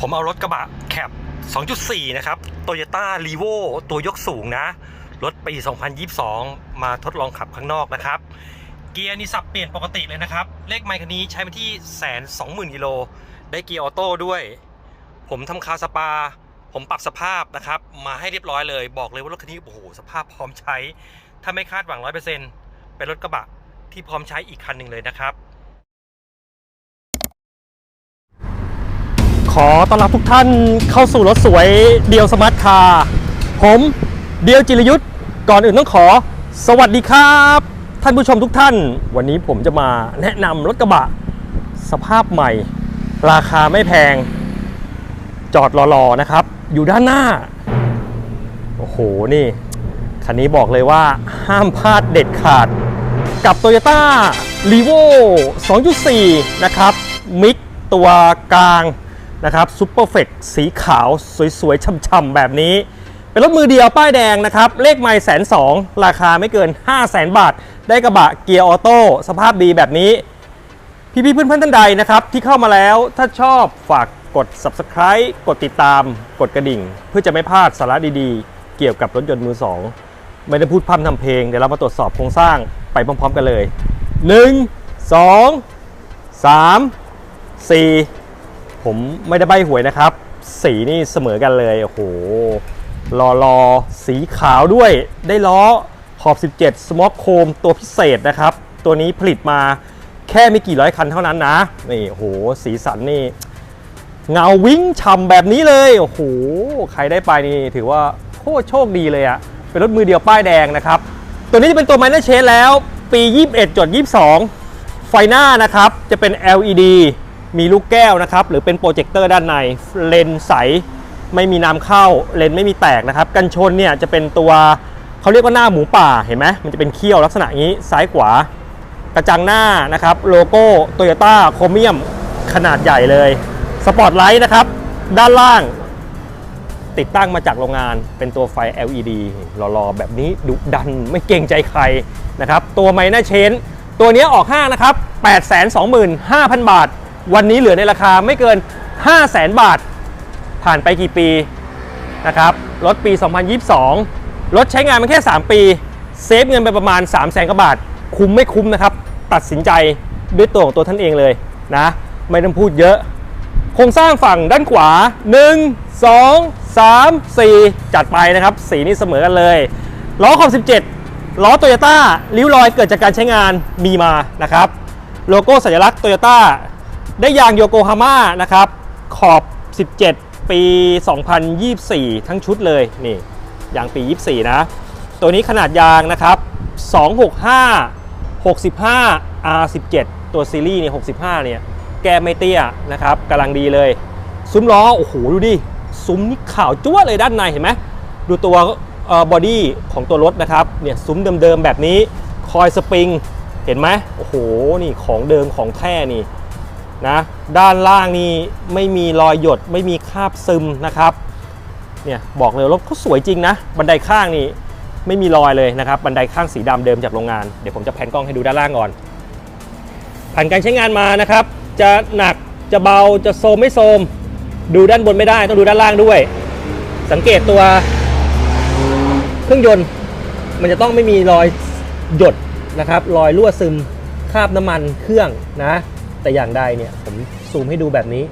ผมเอารถกระบะแคป2.4 นะครับโตโยต้ารีโวตัวยกสูงนะ รถปี 2022 มาทดลองขับข้างนอกนะครับ เกียร์นี่สับเปลี่ยนปกติเลยนะครับ เลขไมค์คันนี้ใช้มาที่แสนสองหมื่นกิโล ได้เกียร์ออโต้ด้วย ผมทำคาสปา ผมปรับสภาพนะครับ มาให้เรียบร้อยเลย บอกเลยว่ารถคันนี้โอ้โหสภาพพร้อมใช้ ถ้าไม่คาดหวัง100%เป็นรถกระบะที่พร้อมใช้อีกคันหนึ่งเลยนะครับ ขอต้อนรับทุกท่านเข้าสู่รถสวยเดียวสมาร์ทคาร์ผมเดียวจิรยุทธ์ก่อนอื่นต้องขอ สวัสดีครับ ท่านผู้ชมทุกท่าน วันนี้ผมจะมาแนะนำรถกระบะ สภาพใหม่ ราคาไม่แพง จอดรอๆนะครับ อยู่ด้านหน้า โอ้โห นี่ คันนี้บอกเลยว่าห้ามพลาดเด็ดขาด กับ Toyota r e v o 2.4 นะครับมิกตัวกลาง นะครับซูเปอร์เฟกสีขาวสวยๆช่ำๆแบบนี้ เป็นรถมือเดียวป้ายแดงนะครับ เลขไม่แสนสองราคาไม่เกิน 5 0 0แสนบาท ได้กระบะเกียร์ออโต้สภาพดีแบบนี้ พี่ๆเพื่อนๆท่านใดนะครับ ที่เข้ามาแล้วถ้าชอบฝากกด subscribe กดติดตาม กดกระดิ่ง เพื่อจะไม่พลาดสาระดีๆ เกี่ยวกับรถยนต์มือสองไม่ได้พูดพร่ำทำเพลงเดี๋ยวเรามาตรวจสอบโครงสร้างไปพร้อม ๆ กันเลย 1 2 3 4 ผมไม่ได้ใบหวยนะครับ สีนี่เสมอกันเลย โอ้โหรอรอสีขาวด้วย ได้ล้อขอบ 17 Smoke Chrome ตัวพิเศษนะครับ ตัวนี้ผลิตมาแค่ไม่กี่ร้อยคันเท่านั้นนะ นี่โอ้โห สีสันนี่ เงาวิ่งฉ่ำแบบนี้เลย โอ้โห ใครได้ไปนี่ถือว่าโคตรโชคดีเลยอะเป็นรถมือเดียวป้ายแดงนะครับ ตัวนี้จะเป็นตัว Minor Change แล้ว ปี 21.22 ไฟหน้านะครับ จะเป็น LED มีลูกแก้วนะครับ หรือเป็นโปรเจคเตอร์ด้านในเลนส์ใส ไม่มีน้ำเข้าเลนส์ไม่มีแตกนะครับ กันชนเนี่ยจะเป็นตัวเขาเรียกว่าหน้าหมูป่าเห็นไหมมันจะเป็นเขี้ยวลักษณะนี้ซ้ายขวากระจังหน้านะครับโลโก้โตโยต้าโครเมียมขนาดใหญ่เลยสปอตไลท์นะครับ ด้านล่าง ติดตั้งมาจากโรงงานเป็นตัวไฟ LED หล่อๆ แบบนี้ดุดันไม่เกรงใจใครนะครับ ตัวไมน่าเชน ตัวนี้ออกห้างนะครับ 825,000 บาท วันนี้เหลือในราคาไม่เกิน 500,000บาท ผ่านไปกี่ปีนะครับรถปี 2022 รถใช้งานมาแค่ 3 ปี เซฟเงินไปประมาณ 3 0 0แสนกว่าบาท คุ้มไม่คุ้มนะครับ ตัดสินใจด้วยตัวของตัวท่านเองเลยนะ ไม่ต้องพูดเยอะ โครงสร้างฝั่งด้านขวา 1 2 3 4 จัดไปนะครับ สีนี้เสมอกันเลยล้อขอบ 17 ล้อโตโยต้าริ้วรอยเกิดจากการใช้งานมีมานะครับ โลโก้สัญลักษณ์โตโยต้า ได้ยางโยโกฮาม่านะครับขอบ 17 ปี 2024 ทั้งชุดเลยนี่ยางปี 24 นะ ตัวนี้ขนาดยางนะครับ 265 65 R17 ตัวซีรีส์เนี่ย65 เนี่ย แกไม่เตี้ยนะครับกำลังดีเลย ซุ้มล้อ โอ้โห ดูดิ ซุ้มนี่ขาวจ้วเลยด้านในเห็นไหมดูตัวบอดี้ของตัวรถนะครับเนี่ยซุ้มเดิมๆแบบนี้คอยสปริง เห็นไหมโอ้โห นี่ของเดิมของแท้นี่ นะด้านล่างนี่ไม่มีรอยหยดไม่มีคราบซึมนะครับเนี่ยบอกเลยรถเขาสวยจริงนะ บันไดข้างนี่ไม่มีรอยเลยนะครับ บันไดข้างสีดำเดิมจากโรงงาน เดี๋ยวผมจะแผนกล้องให้ดูด้านล่างก่อนผ่านการใช้งานมานะครับ จะหนักจะเบาจะโซมไม่โซม ดูด้านบนไม่ได้ต้องดูด้านล่างด้วย สังเกตตัวเครื่องยนต์มันจะต้องไม่มีรอยหยดนะครับ รอยรั่วซึมคราบน้ำมันเครื่องนะ แต่อย่างใดเนี่ยผมซูมให้ดูแบบนี้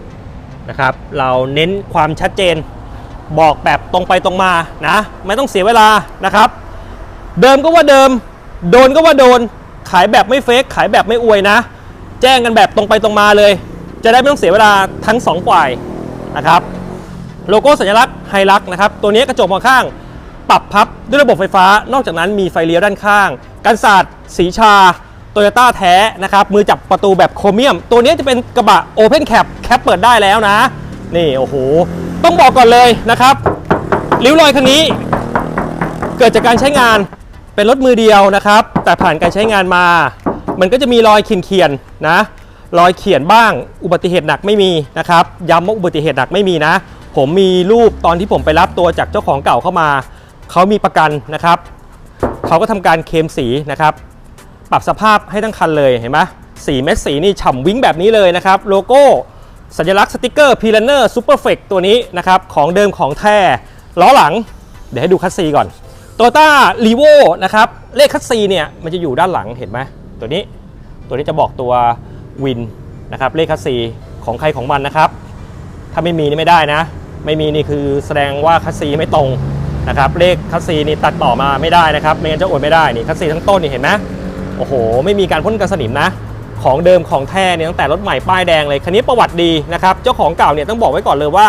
นะครับ เราเน้นความชัดเจนบอกแบบตรงไปตรงมานะไม่ต้องเสียเวลานะครับ เดิมก็ว่าเดิม โดนก็ว่าโดน ขายแบบไม่เฟกขายแบบไม่อวยนะ แจ้งกันแบบตรงไปตรงมาเลย จะได้ไม่ต้องเสียเวลาทั้งสองฝ่ายนะครับโลโก้สัญลักษณ์ไฮลักนะครับ ตัวนี้กระจกมองข้าง ปรับพับด้วยระบบไฟฟ้า นอกจากนั้นมีไฟเลี้ยวด้านข้าง กันศาสตร์สีชา โตโยต้าแท้นะครับมือจับประตูแบบโครเมียม ตัวนี้จะเป็นกระบะ Open Cap แคปเปิดได้แล้วนะ นี่โอ้โห ต้องบอกก่อนเลยนะครับริ้วรอยคันนี้ เกิดจากการใช้งานเป็นรถมือเดียวนะครับ แต่ผ่านการใช้งานมา มันก็จะมีรอยเขียนนะรอยเขียนบ้างอุบัติเหตุหนักไม่มีนะครับย้ำว่าอุบัติเหตุหนักไม่มีนะ ผมมีรูปตอนที่ผมไปรับตัวจากเจ้าของเก่าเข้ามา เขามีประกันนะครับ เขาก็ทำการเคลมสีนะครับ ปรับสภาพให้ทั้งคันเลยเห็นไหมสีเม็ดสีนี่ฉ่ำวิ้งแบบนี้เลยนะครับ โลโก้สัญลักษณ์สติกเกอร์พีลันเนอร์ซูเปอร์เฟกตัวนี้นะครับ ของเดิมของแท้ล้อหลัง เดี๋ยวให้ดูคัสซีก่อนโตต้ารีโวนะครับ เลขคัสซีเนี่ยมันจะอยู่ด้านหลังเห็นไหมตัวนี้ ตัวนี้จะบอกตัววินนะครับเลขคัสซีของใครของมันนะครับ ถ้าไม่มีนี่ไม่ได้นะ ไม่มีนี่คือแสดงว่าคัสซีไม่ตรงนะครับเลขคัสซีนี่ตัดต่อมาไม่ได้นะครับ ไม่งั้นจะโอนไม่ได้นี่คัสซีทั้งต้นนี่เห็นไหม โอ้โห ไม่มีการพ่นกันสนิมนะ ของเดิมของแท้เนี่ยตั้งแต่รถใหม่ป้ายแดงเลยคันนี้ประวัติดีนะครับเจ้าของเก่าเนี่ยต้องบอกไว้ก่อนเลยว่า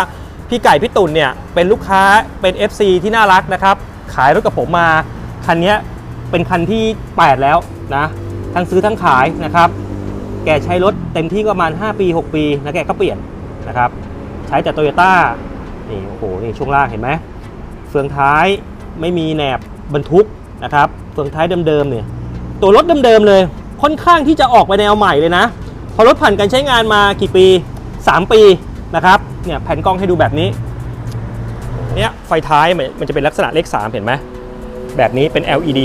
พี่ไก่พี่ตุ่นเนี่ยเป็นลูกค้าเป็น FC ที่น่ารักนะครับขายรถกับผมมาคันนี้เป็นคันที่ 8 แล้วนะทั้งซื้อทั้งขายนะครับ แกใช้รถเต็มที่ประมาณ 5 ปี 6 ปีแล้วแกก็เปลี่ยนนะครับ ใช้แต่โตโยต้านี่โอ้โหนี่ช่วงล่างเห็นไหมเฟืองท้ายไม่มีแหนบบรรทุกนะครับเฟืองท้ายเดิมๆเนี่ย ตัวรถเดิมๆเลย ค่อนข้างที่จะออกไปแนวใหม่เลยนะ พอรถผ่านการใช้งานมากี่ปี 3 ปีนะครับเนี่ยแผ่นกล้องให้ดูแบบนี้เนี่ยไฟท้ายมันจะเป็นลักษณะเลข 3 เห็นไหมแบบนี้เป็น LED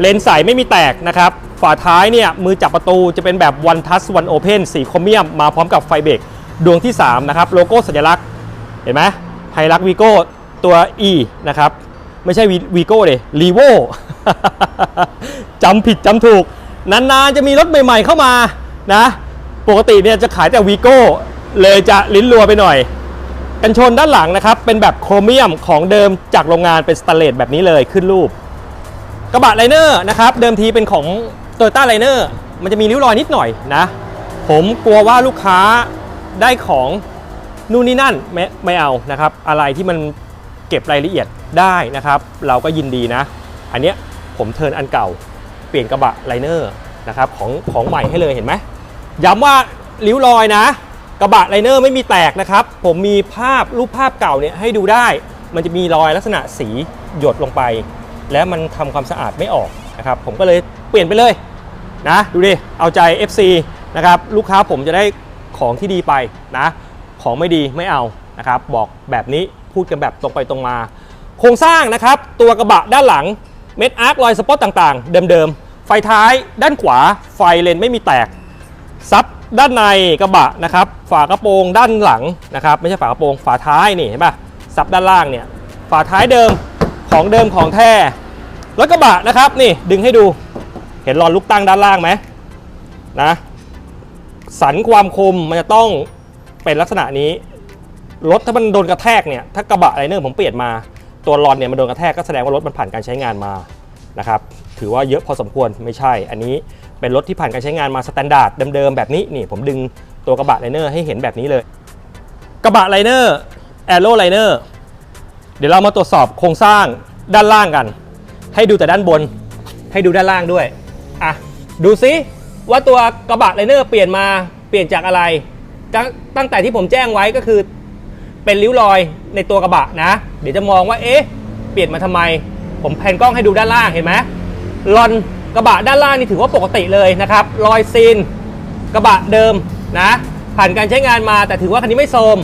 เลนส์ใสไม่มีแตกนะครับฝาท้ายเนี่ยมือจับประตูจะเป็นแบบ One Touch One Open สีโครเมียมมาพร้อมกับไฟเบรกดวงที่ 3 นะครับ โลโก้สัญลักษณ์เห็นไหมไฮรักวีโก้ตัว E นะครับ ไม่ใช่วีโก้เลยรีโว จำผิดจำถูก นานๆจะมีรถใหม่ๆเข้ามานะ ปกติเนี่ยจะขายแต่วีโก้เลยจะลิ้นรัวไปหน่อย กันชนด้านหลังนะครับ เป็นแบบโครเมียมของเดิมจากโรงงานเป็นสแตนเลสแบบนี้เลยขึ้นรูป กระบะไลเนอร์นะครับ เดิมทีเป็นของ t o y ต้าไลเนอร์มันจะมีริ้วรอยนิดหน่อยนะ ผมกลัวว่าลูกค้าได้ของนู่นนี่นั่นไม่ไม่เอานะครับ อะไรที่มันเก็บรายละเอียดได้นะครับ เราก็ยินดีนะ อันเนี้ยผมเทินอันเก่า เปลี่ยนกระบะไลเนอร์นะครับของของใหม่ให้เลยเห็นไหมย้ำว่าริ้วรอยนะ กระบะไลเนอร์ไม่มีแตกนะครับ ผมมีภาพรูปภาพเก่าเนี่ยให้ดูได้ มันจะมีรอยลักษณะสีหยดลงไป และมันทำความสะอาดไม่ออกนะครับผมก็เลยเปลี่ยนไปเลยนะดูดิเอาใจ FC นะครับลูกค้าผมจะได้ของที่ดีไปนะของไม่ดีไม่เอานะครับบอกแบบนี้พูดกันแบบตรงไปตรงมา โครงสร้างนะครับตัวกระบะด้านหลัง เม็ดอาร์ครอยสปอตต่างๆ เดิมๆ ไฟท้ายด้านขวาไฟเลนไม่มีแตก ซับด้านในกระบะนะครับ ฝากระโปรงด้านหลังนะครับ ไม่ใช่ฝากระโปรงฝาท้ายนี่เห็นปะซับด้านล่างเนี่ย ฝาท้ายเดิมของเดิมของแท้รถกระบะนะครับนี่ดึงให้ดูเห็นรอนลูกตั้งด้านล่างไหมนะสันความคมมันจะต้องเป็นลักษณะนี้รถถ้ามันโดนกระแทกเนี่ยถ้ากระบะไลเนอร์ผมเปลี่ยนมา ตัวรอนเนี่ยมันโดนกระแทกก็แสดงว่ารถมันผ่านการใช้งานมานะครับถือว่าเยอะพอสมควรไม่ใช่ อันนี้เป็นรถที่ผ่านการใช้งานมาสแตนดาร์ดเดิมๆแบบนี้นี่ผมดึงตัวกระบะไลเนอร์ให้เห็นแบบนี้เลย กระบะไลเนอร์แอโรไลเนอร์เดี๋ยวเรามาตรวจสอบโครงสร้างด้านล่างกัน ให้ดูแต่ด้านบน ให้ดูด้านล่างด้วยอะดูซิว่าตัวกระบะไลเนอร์เปลี่ยนมาเปลี่ยนจากอะไรตั้งแต่ที่ผมแจ้งไว้ก็คือ เป็นริ้วรอยในตัวกระบะนะ เดี๋ยวจะมองว่าเอ๊ะเปลี่ยนมาทำไม ผมแผ่นกล้องให้ดูด้านล่างเห็นไหมลอนกระบะด้านล่างนี่ถือว่าปกติเลยนะครับรอยซีนกระบะเดิมนะ ผ่านการใช้งานมาแต่ถือว่าคันนี้ไม่โทรม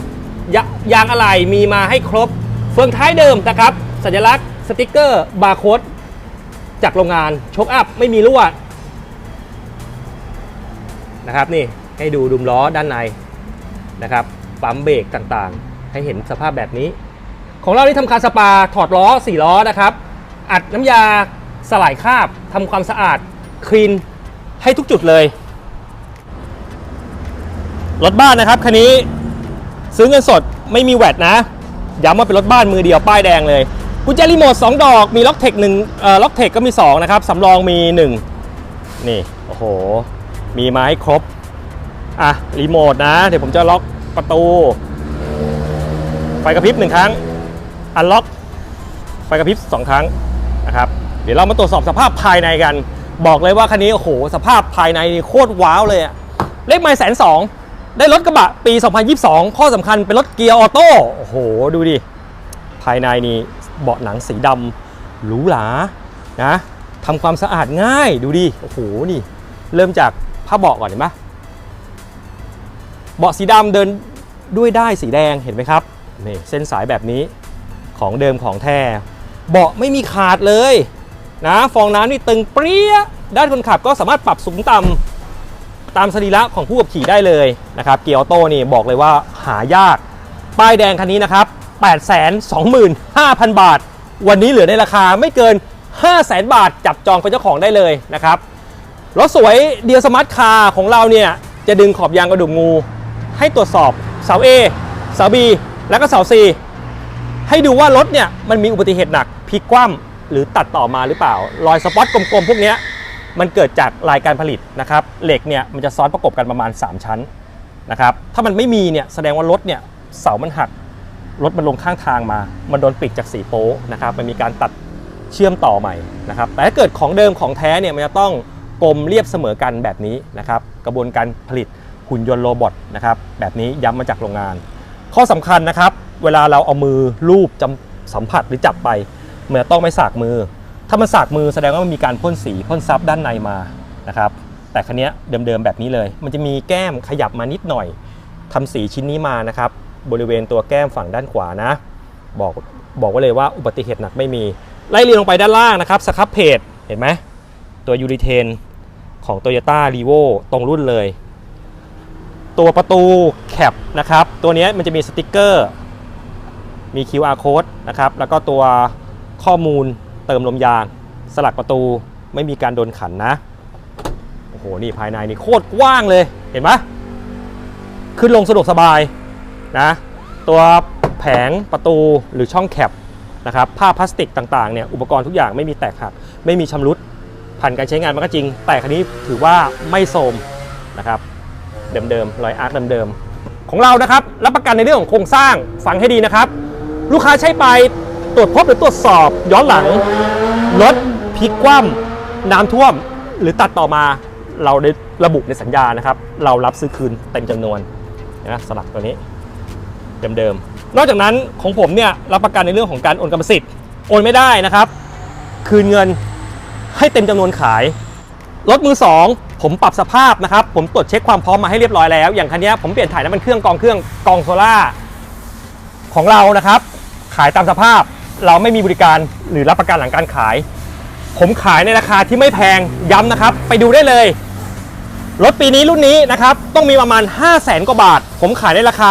ยายางอะไหล่มีมาให้ครบ เฟืองท้ายเดิมนะครับ สัญลักษณ์สติกเกอร์บาร์โค้ดจากโรงงานชกอัพไม่มีรั่วนะครับนี่ให้ดูดุมล้อด้านในนะครับปั๊มเบรกต่างๆ ให้เห็นสภาพแบบนี้ ของเราที่ทำคาสปาถอดล้อ4ล้อนะครับ อัดน้ำยาสลายคราบทำความสะอาดคลีนให้ทุกจุดเลย รถบ้านนะครับคันนี้ซื้อเงินสดไม่มีแวตนะย้ำว่าเป็นรถบ้านมือเดียวป้ายแดงเลยกุญแจรีโมท2ดอกมีล็อกเทคหนึ่งล็อกเทคก็มี 2 นะครับสำรองมี 1 นี่ โอ้โห มีมาให้ครบ อะ รีโมทนะ เดี๋ยวผมจะล็อกประตู ไฟกระพริบหนึ่งครั้ง อันล็อก ไฟกระพริบสองครั้งนะครับ เดี๋ยวเรามาตรวจสอบสภาพภายในกัน บอกเลยว่าคันนี้โอ้โห สภาพภายในนี่โคตรว้าวเลยอะเลขไมล์แสนสองได้รถกระบะปี 2022 ข้อสำคัญเป็นรถเกียร์ออโต้ โอ้โห ดูดิ ภายในนี่เบาะหนังสีดำหรูหรา นะทำความสะอาดง่าย ดูดิ โอ้โห นี่ เริ่มจากผ้าเบาะก่อนเห็นไหมเบาะสีดำเดินด้วยได้สีแดง เห็นไหมครับ นี่เส้นสายแบบนี้ของเดิมของแท้เบาะไม่มีขาดเลยนะฟองน้ำนี่ตึงเปรี้ยด้านคนขับก็สามารถปรับสูงต่ำตามสรีระของผู้ขับขี่ได้เลยนะครับเกียร์ออโต้นี่บอกเลยว่าหายาก ป้ายแดงคันนี้นะครับ 825,000 บาท วันนี้เหลือในราคาไม่เกิน 500,000 บาท จับจองเป็นเจ้าของได้เลยนะครับรถสวยเดียสมาร์ทคาร์ของเราเนี่ยจะดึงขอบยางกระดูกงู ให้ตรวจสอบเสา A เสา B แล้วก็เสา C ให้ดูว่ารถเนี่ยมันมีอุบัติเหตุหนักพลิกคว่ำหรือตัดต่อมาหรือเปล่า รอยสปอตกลมๆ พวกนี้มันเกิดจากรายการผลิตนะครับเหล็กเนี่ยมันจะซ้อนประกบกันประมาณ 3 ชั้นนะครับถ้ามันไม่มีเนี่ยแสดงว่ารถเนี่ยเสามันหักรถมันลงข้างทางมา มันโดนปิดจากสีโป๊ะนะครับมันมีการตัดเชื่อมต่อใหม่นะครับแต่ถ้าเกิดของเดิมของแท้เนี่ยมันจะต้องกลมเรียบเสมอกันแบบนี้นะครับกระบวนการผลิตหุ่นยนต์โรบอทนะครับแบบนี้ย้ำมาจากโรงงาน ข้อสำคัญนะครับ เวลาเราเอามือลูบจำสัมผัสหรือจับไปมันต้องไม่สากมือ ถ้ามันสากมือแสดงว่ามันมีการพ่นสีพ่นซับด้านในมานะครับ แต่คันนี้เดิมๆแบบนี้เลย มันจะมีแก้มขยับมานิดหน่อยทำสีชิ้นนี้มานะครับ บริเวณตัวแก้มฝั่งด้านขวานะ บอกบอกไว้เลยว่าอุบัติเหตุหนักไม่มี ไล่เรียงลงไปด้านล่างนะครับสครับเพจเห็นไหมตัวยูริเทนของ t o y ยต้ารีโวตรงรุ่นเลย ตัวประตูแคปนะครับตัวนี้มันจะมีสติกเกอร์มี QR code นะครับแล้วก็ตัวข้อมูลเติมลมยาง สลักประตูไม่มีการโดนขันนะโอ้โหนี่ภายในนี่โคตรกว้างเลยเห็นไหมขึ้นลงสะดวกสบายนะตัวแผงประตูหรือช่องแคปนะครับผ้าพลาสติกต่างๆเนี่ยอุปกรณ์ทุกอย่างไม่มีแตกหัก ไม่มีชำรุดผ่านการใช้งานมันก็จริง แต่คันนี้ถือว่าไม่โทรมนะครับ เดิมๆรอยอาร์คเดิมๆของเรานะครับรับประกันในเรื่องของโครงสร้างฟังให้ดีนะครับ ลูกค้าใช้ไปตรวจพบหรือตรวจสอบย้อนหลังรถพลิกคว่ำน้ำท่วมหรือตัดต่อมาเราได้ระบุในสัญญานะครับ เรารับซื้อคืนเต็มจำนวนนะสลักตัวนี้เดิมๆนอกจากนั้นของผมเนี่ยรับประกันในเรื่องของการโอนกรรมสิทธิ์โอนไม่ได้นะครับ คืนเงินให้เต็มจำนวนขาย รถมือ 2 ผมปรับสภาพนะครับ ผมตรวจเช็คความพร้อมมาให้เรียบร้อยแล้ว อย่างคันนี้ผมเปลี่ยนถ่ายน้ำมันเครื่องกองเครื่องกองโซล่าของเรานะครับ ขายตามสภาพเราไม่มีบริการหรือรับประกันหลังการขาย ผมขายในราคาที่ไม่แพงย้ำนะครับ ไปดูได้เลย รถปีนี้รุ่นนี้นะครับ ต้องมีประมาณ 5 0 0แสนกว่าบาท ผมขายในราคา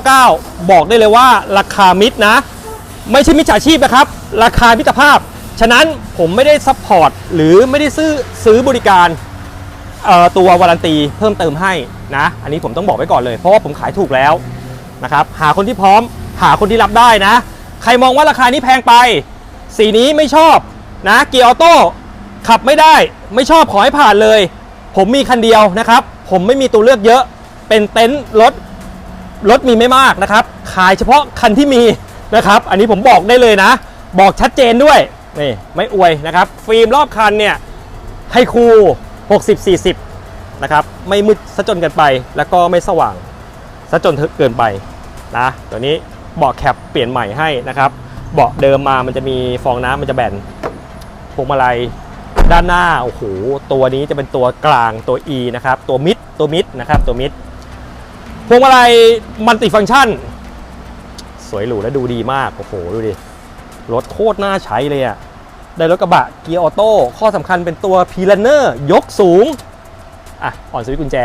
499 บอกได้เลยว่าราคามิดนะ ไม่ใช่มิจฉาชีพนะครับ ราคามิตรภาพ ฉะนั้นผมไม่ได้ซัพพอร์ตหรือไม่ได้ซื้อซื้อบริการตัววารันตีเพิ่มเติมให้นะ อันนี้ผมต้องบอกไว้ก่อนเลย เพราะว่าผมขายถูกแล้วนะครับหาคนที่พร้อมหาคนที่รับได้นะ ใครมองว่าราคานี้แพงไป สีนี้ไม่ชอบนะเกียร์ออโต้ขับไม่ได้ไม่ชอบขอให้ผ่านเลย ผมมีคันเดียวนะครับ ผมไม่มีตัวเลือกเยอะเป็นเต็นท์รถรถมีไม่มากนะครับ ขายเฉพาะคันที่มีนะครับ อันนี้ผมบอกได้เลยนะ บอกชัดเจนด้วย นี่ไม่อวยนะครับ ฟิล์มรอบคันเนี่ยให้คู60 40 นะครับ ไม่มืดซะจนเกินไป แล้วก็ไม่สว่างซะจนเกินไปนะตัวนี้เบาะแคปเปลี่ยนใหม่ให้นะครับ เบาะเดิมมามันจะมีฟองน้ำมันจะแบนพวงมาลัยด้านหน้าโอ้โหตัวนี้จะเป็นตัวกลางตัว E นะครับ ตัวมิดตัวมิดนะครับตัวมิดพวงมาลัยมัลติฟังก์ชัน สวยหรูและดูดีมาก โอ้โห ดูดิ รถโคตรน่าใช้เลยอะได้รถกระบะเกียร์ออโต้ข้อสำคัญเป็นตัวพีลเนอร์ยกสูง อะ อ่อนสวิตช์กุญแจ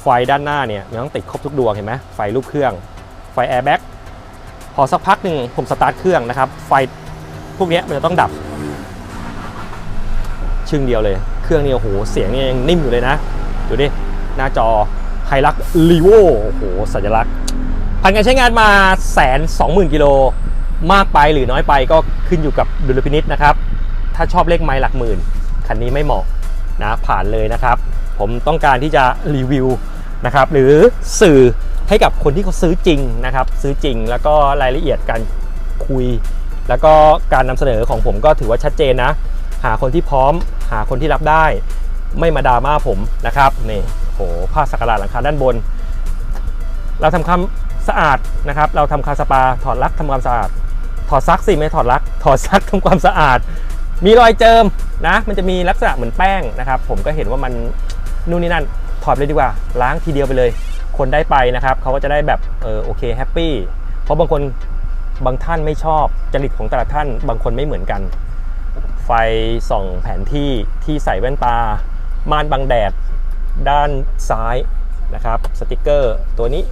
ไฟด้านหน้าเนี่ยมันต้องติดครบทุกดวงเห็นไหมไฟรูปเครื่อง ไฟแอร์แบ็กพอสักพักหนึ่งผมสตาร์ทเครื่องนะครับ ไฟพวกเนี้ยมันจะต้องดับ ชึ่งเดียวเลย เครื่องนี่โอ้โห เสียงนี่ยังนิ่มอยู่เลยนะ ดูดิ หน้าจอไฮลักลีโวโอ้โห สัญลักษณ์ผ่านการใช้งานมาแสนสองหมื่นกิโล มากไปหรือน้อยไปก็ขึ้นอยู่กับดุลพินิษนะครับ ถ้าชอบเลขไม้หลักหมื่น คันนี้ไม่เหมาะนะผ่านเลยนะครับ ผมต้องการที่จะรีวิวนะครับหรือสื่อให้กับคนที่เขาซื้อจริงนะครับซื้อจริงแล้วก็รายละเอียดการคุย แล้วก็การนำเสนอของผมก็ถือว่าชัดเจนนะ หาคนที่พร้อม หาคนที่รับได้ ไม่มาดราม่าผมนะครับนี่โหผ้าสักการะหลังคาด้านบน เราทำความสะอาดนะครับ เราทำคาสปาถอดลักทำความสะอาด ถอดซักสิไม่ถอดลัก ถอดซักทำความสะอาด มีรอยเจิมนะ มันจะมีลักษณะเหมือนแป้งนะครับ ผมก็เห็นว่ามันนู่นนี่นั่น ถอดเลยดีกว่า ล้างทีเดียวไปเลย คนได้ไปนะครับเขาก็จะได้แบบเออโอเคแฮปปี้ เพราะบางคนบางท่านไม่ชอบจริตของแต่ละท่าน บางคนไม่เหมือนกัน ไฟส่องแผนที่ที่ใส่แว่นตา ม่านบังแดด ด้านซ้ายนะครับ สติกเกอร์ตัวนี้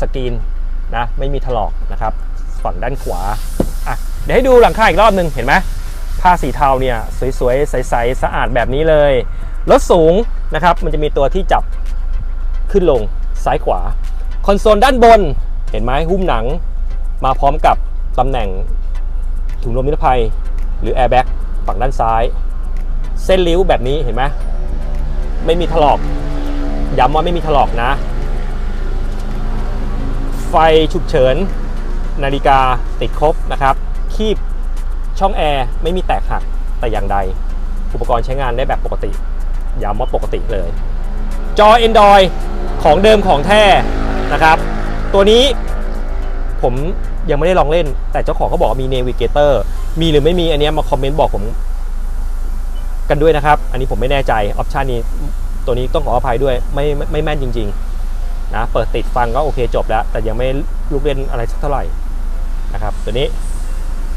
สกรีนนะไม่มีถลอกนะครับ ฝั่งด้านขวาอะเดี๋ยวให้ดูหลังคาอีกรอบหนึ่งเห็นไหมผ้าสีเทาเนี่ยสวยๆใสๆสะอาดแบบนี้เลยรถสูงนะครับมันจะมีตัวที่จับขึ้นลงซ้ายขวา คอนโซลด้านบนเห็นไหมหุ้มหนัง มาพร้อมกับตำแหน่งถุงลมนิรภัย หรือแอร์แบ็กฝั่งด้านซ้าย เส้นริ้วแบบนี้เห็นไหมไม่มีถลอก ย้ำว่าไม่มีถลอกนะ ไฟฉุกเฉิน นาฬิกาติดครบนะครับคีบช่องแอร์ไม่มีแตกหักแต่อย่างใด อุปกรณ์ใช้งานได้แบบปกติย้ำว่าปกติเลย จอ Android ของเดิมของแท้นะครับ ตัวนี้ผมยังไม่ได้ลองเล่น แต่เจ้าของเขาบอกว่ามี Navigator มีหรือไม่มีอันนี้มาคอมเมนต์บอกผมกันด้วยนะครับ อันนี้ผมไม่แน่ใจออปชันนี้ตัวนี้ต้องขออภัยด้วยไม่ไม่ไม่แม่นจริง ๆ นะเปิดติดฟังก็โอเคจบแล้ว แต่ยังไม่ลูกเล่นอะไรสักเท่าไหร่นะครับตัวนี้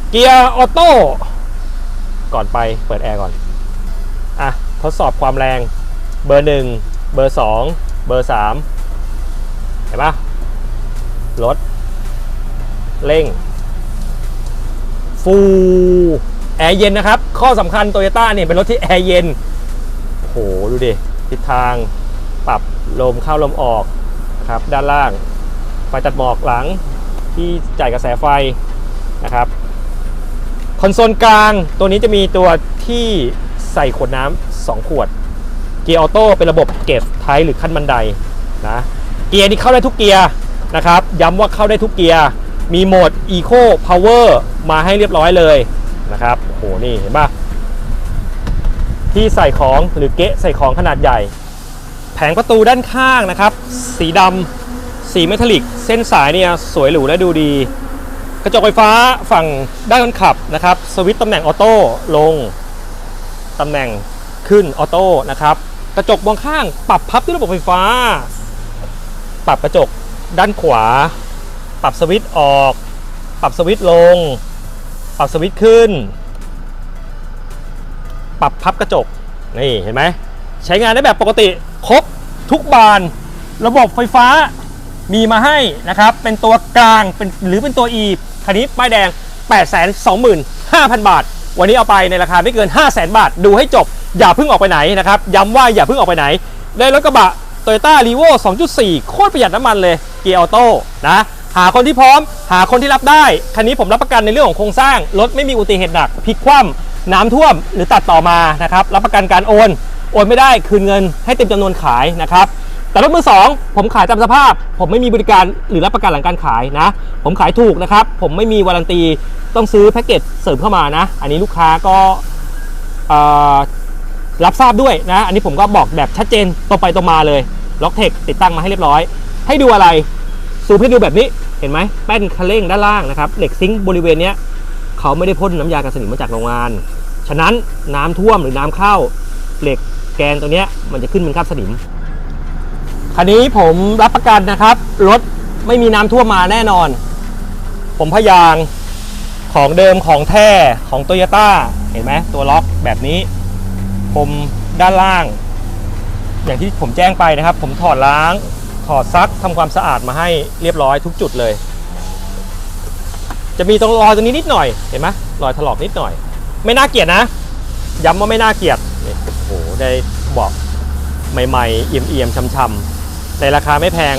เกียร์ออโต้ก่อนไปเปิดแอร์ก่อนอะทดสอบความแรงเบอร์1เบอร์2เบอร์3เห็นปะรถเร่ง ฟูแอร์เย็นนะครับ ข้อสำคัญโตโยต้าเนี่ยเป็นรถที่แอร์เย็นโอ้โหดูดิทิศทางปรับลมเข้าลมออก ครับ ด้านล่างไฟตัดหมอกหลังที่จ่ายกระแสไฟนะครับคอนโซลกลางตัวนี้จะมีตัวที่ใส่ขวดน้ำสองขวด เกียร์ออโต้เป็นระบบเก็บท้ายหรือขั้นบันไดนะเกียร์นี้เข้าได้ทุกเกียร์นะครับ ย้ำว่าเข้าได้ทุกเกียร์มีโหมด Eco Power มาให้เรียบร้อยเลยนะครับโอ้โหนี่เห็นปะที่ใส่ของหรือเกะใส่ของขนาดใหญ่ แผงประตูด้านข้างนะครับ สีดำสีเมทัลลิก เส้นสายเนี่ยสวยหรูและดูดี กระจกไฟฟ้าฝั่งด้านคนขับนะครับ สวิตช์ตำแหน่งออโต้ลงตำแหน่งขึ้นออโต้นะครับ กระจกมองข้างปรับพับด้วยระบบไฟฟ้า ปรับกระจกด้านขวา ปรับสวิตช์ออก ปรับสวิตช์ลง ปรับสวิตช์ขึ้น ปรับพับกระจกนี่เห็นไหมใช้งานได้แบบปกติ ครบทุกบาน ระบบไฟฟ้ามีมาให้นะครับ เป็นตัวกลางเป็นหรือเป็นตัว E คันนี้ป้ายแดง 825,000 บาท วันนี้เอาไปในราคาไม่เกิน 500,000บาท ดูให้จบ อย่าเพิ่งออกไปไหนนะครับ ย้ำว่าอย่าเพิ่งออกไปไหน ได้รถกระบะ Toyota r e v o 2.4 โคตรประหยัดน้ำมันเลย เกียร์ออโต้นะ หาคนที่พร้อม หาคนที่รับได้ คันนี้ผมรับประกันในเรื่องของโครงสร้าง รถไม่มีอุบัติเหตุหนักพลิกคว่ำน้ำท่วมหรือตัดต่อมานะครับ รับประกันการโอน โอนไม่ได้คืนเงินให้เต็มจำนวนขายนะครับแต่รถมือสองผมขายตามสภาพ ผมไม่มีบริการหรือรับประกันหลังการขายนะ ผมขายถูกนะครับ ผมไม่มีวารันตีต้องซื้อแพ็กเกจเสริมเข้ามานะ อันนี้ลูกค้าก็รับทราบด้วยนะ อันนี้ผมก็บอกแบบชัดเจนตรงไปตรงมาเลยล็อกเทคติดตั้งมาให้เรียบร้อย ให้ดูอะไรซูมให้ดูแบบนี้เห็นไหมแป้นคันเร่งด้านล่างนะครับเหล็กซิงค์บริเวณเนี้ยเขาไม่ได้พ่นน้ำยากันสนิมมาจากโรงงาน ฉะนั้นน้ำท่วมหรือน้ำเข้าเหล็ก แกนตัวเนี้ยมันจะขึ้นเป็นคราบสนิม คันนี้ผมรับประกันนะครับ รถไม่มีน้ำท่วมมาแน่นอน ผมพยางของเดิมของแท้ของโตโยต้าเห็นไหมตัวล็อกแบบนี้ ผมด้านล่าง อย่างที่ผมแจ้งไปนะครับ ผมถอดล้าง ถอดซักทำความสะอาดมาให้เรียบร้อยทุกจุดเลย จะมีตรงรอยตรงนี้นิดหน่อยเห็นไหมรอยถลอกนิดหน่อย ไม่น่าเกลียดนะย้ำว่าไม่น่าเกลียด ได้บอกใหม่ๆ เอี่ยมๆช่ำๆในราคาไม่แพง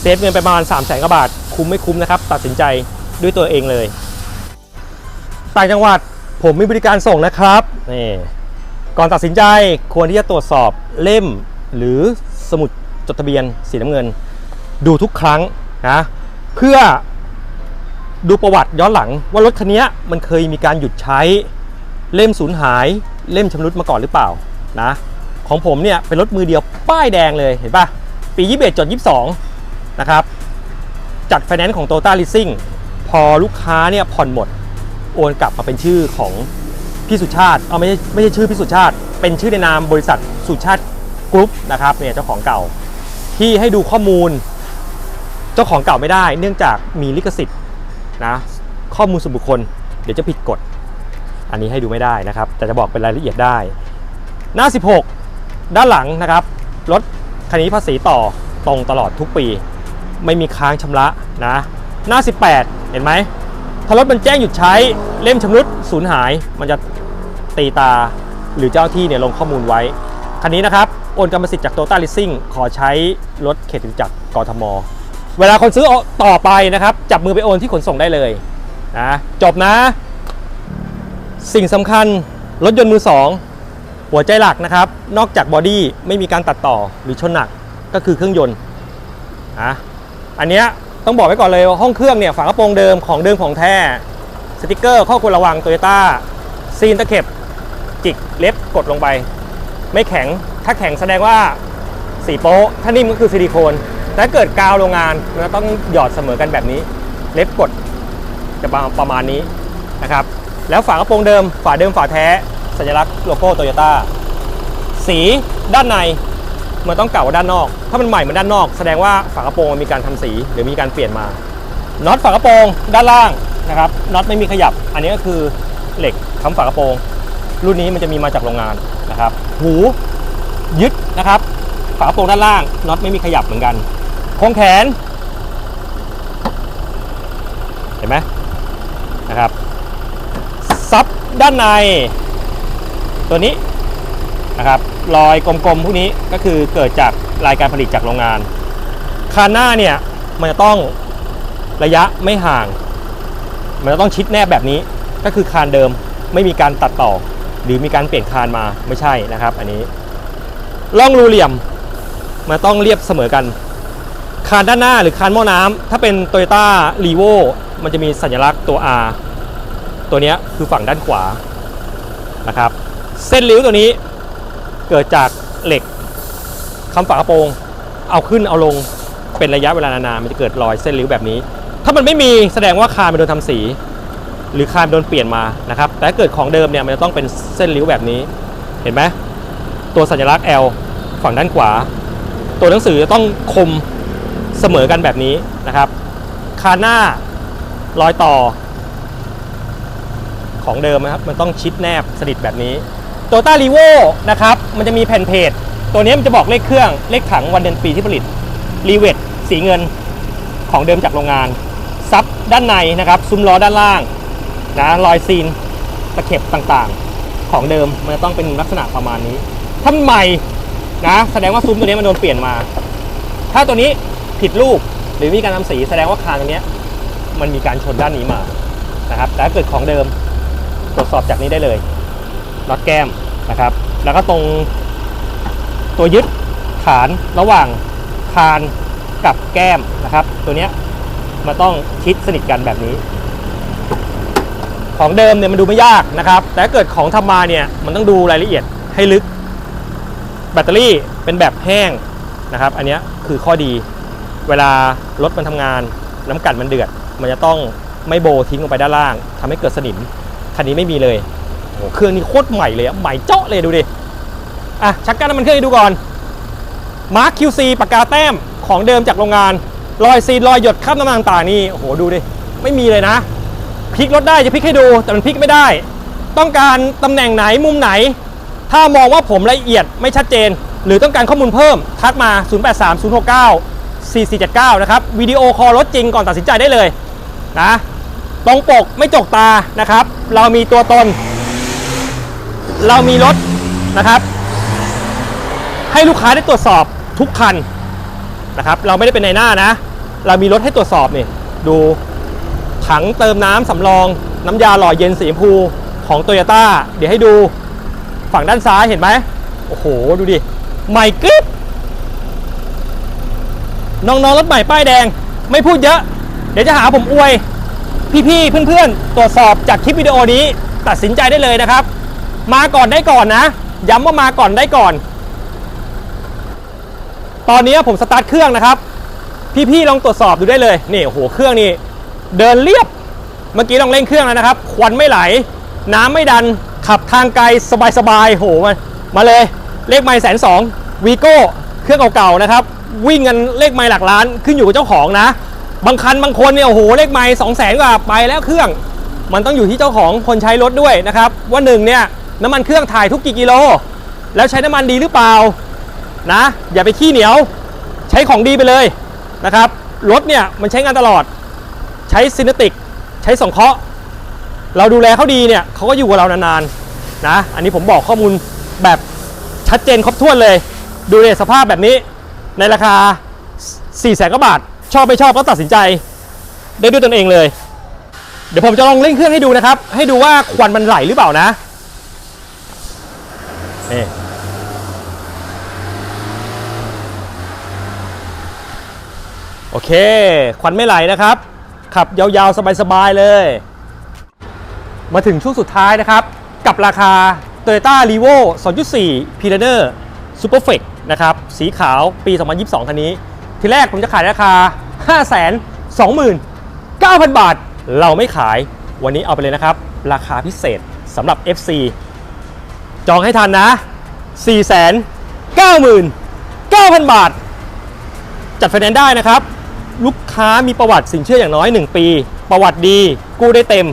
เซฟเงินไปประมาณ3 0 0แสนกว่าบาท คุ้มไม่คุ้มนะครับ ตัดสินใจด้วยตัวเองเลย ต่างจังหวัดผมมีบริการส่งนะครับนี่ก่อนตัดสินใจควรที่จะตรวจสอบเล่ม หรือสมุดจดทะเบียนสีน้ำเงิน ดูทุกครั้งนะเพื่อดูประวัติย้อนหลังว่ารถคันนี้มันเคยมีการหยุดใช้เล่มสูญหายเล่มชำรุดมาก่อนหรือเปล่า นะของผมเนี่ยเป็นรถมือเดียวป้ายแดงเลยเห็นปะปี21จด22 นะครับจัดไฟแนนซ์ของ t o t a Leasing พอลูกค้าเนี่ยผ่อนหมด โอนกลับมาเป็นชื่อของพี่สุชาติเอาไม่ใช่ไม่ใช่ชื่อพี่สุชาติ เป็นชื่อในนามบริษัทสุชาติกรุ๊ปนะครับเนี่ยเจ้าของเก่าที่ให้ดูข้อมูล เจ้าของเก่าไม่ได้ เนื่องจากมีลิขสิทธิ์นะข้อมูลส่วนบุคคล เดี๋ยวจะผิดกฎ อันนี้ให้ดูไม่ได้นะครับ แต่จะบอกเป็นรายละเอียดได้ หน้า 16 ด้านหลังนะครับรถคันนี้ภาษีต่อตรงตลอดทุกปี ไม่มีค้างชำระนะหน้า 18 เห็นไหมถ้ารถมันแจ้งหยุดใช้เล่มชำรุดสูญหาย มันจะตีตาหรือเจ้าที่เนี่ยลงข้อมูลไว้ คันนี้นะครับ โอนกรรมสิทธิ์จากโตต้าลิสซิ่งขอใช้รถเขตจตุจักรกทม เวลาคนซื้อต่อไปนะครับ จับมือไปโอนที่ขนส่งได้เลยนะจบนะ สิ่งสำคัญรถยนต์มือสอง หัวใจหลักนะครับ นอกจากบอดี้ไม่มีการตัดต่อหรือชนหนักก็คือเครื่องยนต์นะอันเนี้ยต้องบอกไว้ก่อนเลยว่าห้องเครื่องเนี่ยฝากระโปรงเดิมของเดิมของแท้สติกเกอร์ข้อควรระวังโตโยต้าซีนตะเข็บจิกเล็บกดลงไป ไม่แข็งถ้าแข็งแสดงว่าสีโป๊ะถ้านิ่มก็คือซิลิโคนแต่ถ้าเกิดกาวโรงงานมันต้องหยอดเสมอกันแบบนี้ เล็บกดจะประมาณนี้นะครับ แล้วฝากระโปรงเดิมฝาเดิมฝาแท้ สัญลักษณ์โลโก้โตโยต้าสีด้านในมันต้องเก่ากว่าด้านนอก ถ้ามันใหม่มือนด้านนอก แสดงว่าฝากระโปรงมันมีการทำสีหรือมีการเปลี่ยนมาน็อตฝากระโปรงด้านล่างนะครับน็อตไม่มีขยับ อันนี้ก็คือเหล็กค้ำฝากระโปรง รุ่นนี้มันจะมีมาจากโรงงานนะครับ หูยึดนะครับ ฝากระโปรงด้านล่างน็อตไม่มีขยับเหมือนกันโครงแขน เห็นไหมนะครับซับด้านใน ตัวนี้นะครับรอยกลมๆพวกนี้ก็คือเกิดจากรายการผลิตจากโรงงาน คานหน้าเนี่ยมันจะต้องระยะไม่ห่าง มันจะต้องชิดแนบแบบนี้ ก็คือคานเดิมไม่มีการตัดต่อ หรือมีการเปลี่ยนคานมาไม่ใช่นะครับ อันนี้ล่องรูเหลี่ยมมันต้องเรียบเสมอกัน คานด้านหน้าหรือคานหม้อน้ำถ้าเป็น t o y ยต้ารีโวมันจะมีสัญลักษณ์ตัว R ตัวนี้คือฝั่งด้านขวานะครับ เส้นริ้วตัวนี้เกิดจากเหล็กคำฝากระโปรง เอาขึ้นเอาลงเป็นระยะเวลานานๆมันจะเกิดรอยเส้นริ้วแบบนี้ ถ้ามันไม่มีแสดงว่าคานมันโดนทำสี หรือคานโดนเปลี่ยนมานะครับ แต่ถ้าเกิดของเดิมเนี่ยมันจะต้องเป็นเส้นริ้วแบบนี้ เห็นไหมตัวสัญลักษณ์ L ฝั่งด้านขวา ตัวหนังสือจะต้องคมเสมอกันแบบนี้นะครับ คานหน้ารอยต่อของเดิมนะครับ มันต้องชิดแนบสนิทแบบนี้ โตต้ารีโวนะครับ มันจะมีแผ่นเพจ ตัวนี้มันจะบอกเลขเครื่อง เลขถังวันเดือนปีที่ผลิต รีเวทสีเงินของเดิมจากโรงงาน ซับด้านในนะครับ ซุ้มล้อด้านล่างนะรอยซีน ตะเข็บต่างๆ ของเดิมมันต้องเป็นลักษณะประมาณนี้ ถ้าใหม่นะแสดงว่าซุ้มตัวนี้มันโดนเปลี่ยนมา ถ้าตัวนี้ผิดรูปหรือมีการทำสีแสดงว่าคานตัวนี้มันมีการชนด้านนี้มานะครับแต่ถ้าเกิดของเดิมตรวจสอบจากนี้ได้เลยน็อตแก้ม นะครับ แล้วก็ตรงตัวยึดฐานระหว่างคานกับแก้มนะครับ ตัวเนี้ยมันต้องชิดสนิทกันแบบนี้ ของเดิมเนี่ยมันดูไม่ยากนะครับ แต่เกิดของทำมาเนี่ยมันต้องดูรายละเอียดให้ลึก แบตเตอรี่เป็นแบบแห้งนะครับ อันนี้คือข้อดี เวลารถมันทำงาน น้ำกัดมันเดือด มันจะต้องไม่โบทิ้งลงไปด้านล่างทำให้เกิดสนิมคันนี้ไม่มีเลย เครื่องนี้โคตรใหม่เลยอะใหม่เจาะเลยดูดิ อะชักกันน้ำมันเครื่องให้ดูก่อน มาร์ค QC ปากกาแต้มของเดิมจากโรงงาน รอยซีนรอยหยดคราบน้ำมันต่างๆนี่โอ้โหดูดิ ไม่มีเลยนะ พลิกรถได้จะพลิกให้ดูแต่มันพลิกไม่ได้ ต้องการตำแหน่งไหนมุมไหน ถ้ามองว่าผมละเอียดไม่ชัดเจน หรือต้องการข้อมูลเพิ่มทักมา 083 069 4479 นะครับวิดีโอคอลรถจริงก่อนตัดสินใจได้เลยนะตรงปกไม่จกตานะครับ เรามีตัวตน เรามีรถนะครับ ให้ลูกค้าได้ตรวจสอบทุกคันนะครับ เราไม่ได้เป็นในหน้านะ เรามีรถให้ตรวจสอบนี่ดูถังเติมน้ำสำรอง น้ำยาหล่อเย็นสีชมพูของโตโยต้าเดี๋ยวให้ดูฝั่งด้านซ้ายเห็นไหมโอ้โห ดูดิใหม่กริบน้องๆรถใหม่ป้ายแดง ไม่พูดเยอะ เดี๋ยวจะหาผมอวย พี่ๆเพื่อนๆ ตรวจสอบจากคลิปวิดีโอนี้ ตัดสินใจได้เลยนะครับ มาก่อนได้ก่อนนะ ย้ำว่ามาก่อนได้ก่อน ตอนนี้ผมสตาร์ทเครื่องนะครับ พี่ๆลองตรวจสอบดูได้เลยนี่โอ้โหเครื่องนี่เดินเรียบ เมื่อกี้ลองเร่งเครื่องแล้วนะครับ ควันไม่ไหล น้ำไม่ดันขับทางไกลสบายๆโหมามาเลยเลขไมล์แสนสองวีโก้เครื่องเก่าๆนะครับ วิ่งกันเลขไมล์หลักล้านขึ้นอยู่กับเจ้าของนะ บางคันบางคนเนี่ยโอ้โหเลขไมล์สองแสนกว่าไปแล้วเครื่อง มันต้องอยู่ที่เจ้าของคนใช้รถด้วยนะครับ ว่าหนึ่งเนี่ย น้ำมันเครื่องถ่ายทุกกี่กิโล แล้วใช้น้ำมันดีหรือเปล่านะ อย่าไปขี้เหนียว ใช้ของดีไปเลยนะครับรถเนี่ยมันใช้งานตลอด ใช้ซินติก ใช้สองเคราะห์เราดูแลเขาดีเนี่ยเขาก็อยู่กับเรานานๆนะ อันนี้ผมบอกข้อมูลแบบชัดเจนครบถ้วนเลย ดูเลยสภาพแบบนี้ในราคา4 0 0แสนกว่าบาท ชอบไม่ชอบก็ตัดสินใจได้ด้วยตนเองเลย เดี๋ยวผมจะลองเร่งเครื่องให้ดูนะครับ ให้ดูว่าควันมันไหลหรือเปล่านะ นี่โอเค ควันไม่ไหลนะครับ ขับยาวๆ สบายๆ เลย มาถึงช่วงสุดท้ายนะครับ กับราคา Toyota r e v o 2.4 p i l a n e r Super f e c นะครับ สีขาวปี 2022 คันนี้ ทีแรกผมจะขายราคา 529,000 บาท เราไม่ขาย วันนี้เอาไปเลยนะครับ ราคาพิเศษสำหรับ FC จองให้ทันนะ 499,000 บาท จัดไฟแนนซ์ได้นะครับ ลูกค้ามีประวัติสินเชื่ออย่างน้อย 1 ปี ประวัติดี กู้ได้เต็ม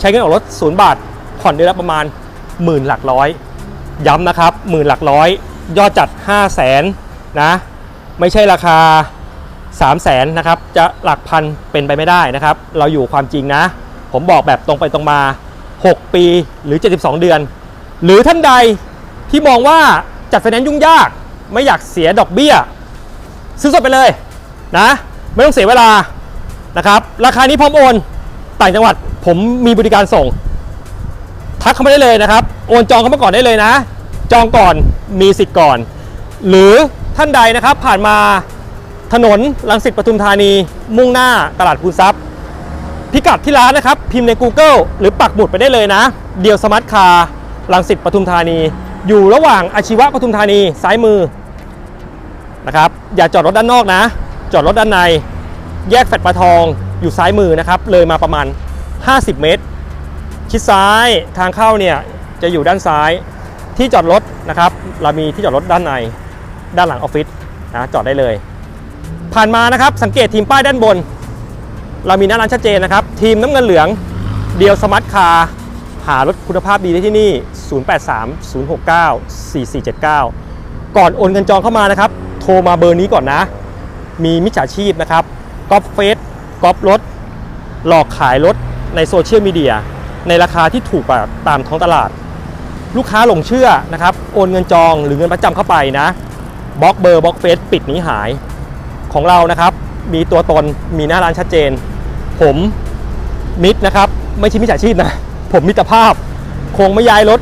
ใช้เงินออกรถ 0 บาท ผ่อนเดือนละประมาณหมื่นหลักร้อย ย้ำนะครับหมื่นหลักร้อย ยอดจัด 5 0 0แสนนะ ไม่ใช่ราคา 3 0 0แสนนะครับ จะหลักพันเป็นไปไม่ได้นะครับ เราอยู่ความจริงนะ ผมบอกแบบตรงไปตรงมา 6 ปีหรือ 72 เดือน หรือท่านใดที่มองว่าจัดไฟแนนซ์ยุ่งยาก ไม่อยากเสียดอกเบี้ย ซื้อสดไปเลยนะ ไม่ต้องเสียเวลานะครับ ราคานี้พร้อมโอน ต่างจังหวัดผมมีบริการส่ง ทักเข้ามาได้เลยนะครับ โอนจองเข้ามาก่อนได้เลยนะ จองก่อนมีสิทธิ์ก่อน หรือท่านใดนะครับผ่านมาถนนลังสิตปทุมธานี มุ่งหน้าตลาดคูทรัพย์พิกัดที่ร้านนะครับ พิมพ์ใน Google หรือปักหมุดไปได้เลยนะ เดียวสมาร์ทคาร์ ลังสิตปทุมธานี อยู่ระหว่างอาชีวะปทุมธานีซ้ายมือนะครับอย่าจอดรถด้านนอกนะ จอดรถด้านใน แยกแฟลตปลาทองอยู่ซ้ายมือนะครับ เลยมาประมาณ 50 เมตร ชิดซ้ายทางเข้าเนี่ยจะอยู่ด้านซ้ายที่จอดรถนะครับ เรามีที่จอดรถด้านในด้านหลังออฟฟิศนะจอดได้เลย ผ่านมานะครับสังเกตทีมป้ายด้านบน เรามีหน้าร้านชัดเจนนะครับ ทีมน้ำเงินเหลืองเดียวสมาร์ทคาร์ หารถคุณภาพดีได้ที่นี่ 0830694479 ก่อนโอนเงินจองเข้ามานะครับ โทรมาเบอร์นี้ก่อนนะ มีมิจฉาชีพนะครับก๊อปเฟสก๊อปรถ หลอกขายรถในโซเชียลมีเดีย ในราคาที่ถูกกว่าตามท้องตลาด ลูกค้าหลงเชื่อนะครับ โอนเงินจองหรือเงินประจำเข้าไปนะบล็อกเบอร์บล็อกเฟซปิดหนีหายของเรานะครับ มีตัวตนมีหน้าร้านชัดเจน ผมมิดนะครับ ไม่ใช่มิจฉาชีพนะ ผมมิตรภาพ คงไม่ย้ายรถ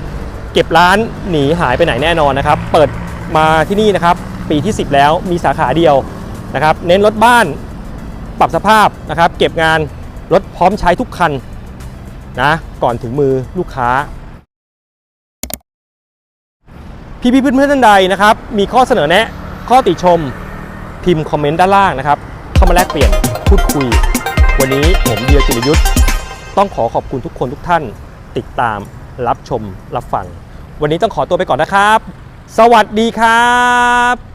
เก็บร้านหนีหายไปไหนแน่นอนนะครับ เปิดมาที่นี่นะครับ ปีที่ 10 แล้วมีสาขาเดียวนะครับ เน้นรถบ้านปรับสภาพนะครับ เก็บงานรถพร้อมใช้ทุกคันนะก่อนถึงมือลูกค้า พี่พี่ๆเพื่อนท่านใดนะครับ มีข้อเสนอแนะ ข้อติชม พิมพ์คอมเมนต์ด้านล่างนะครับ เข้ามาแลกเปลี่ยนพูดคุย วันนี้ผมเดียจิรยุทธ์ต้องขอขอบคุณทุกคนทุกท่าน ติดตามรับชมรับฟัง วันนี้ต้องขอตัวไปก่อนนะครับ สวัสดีครับ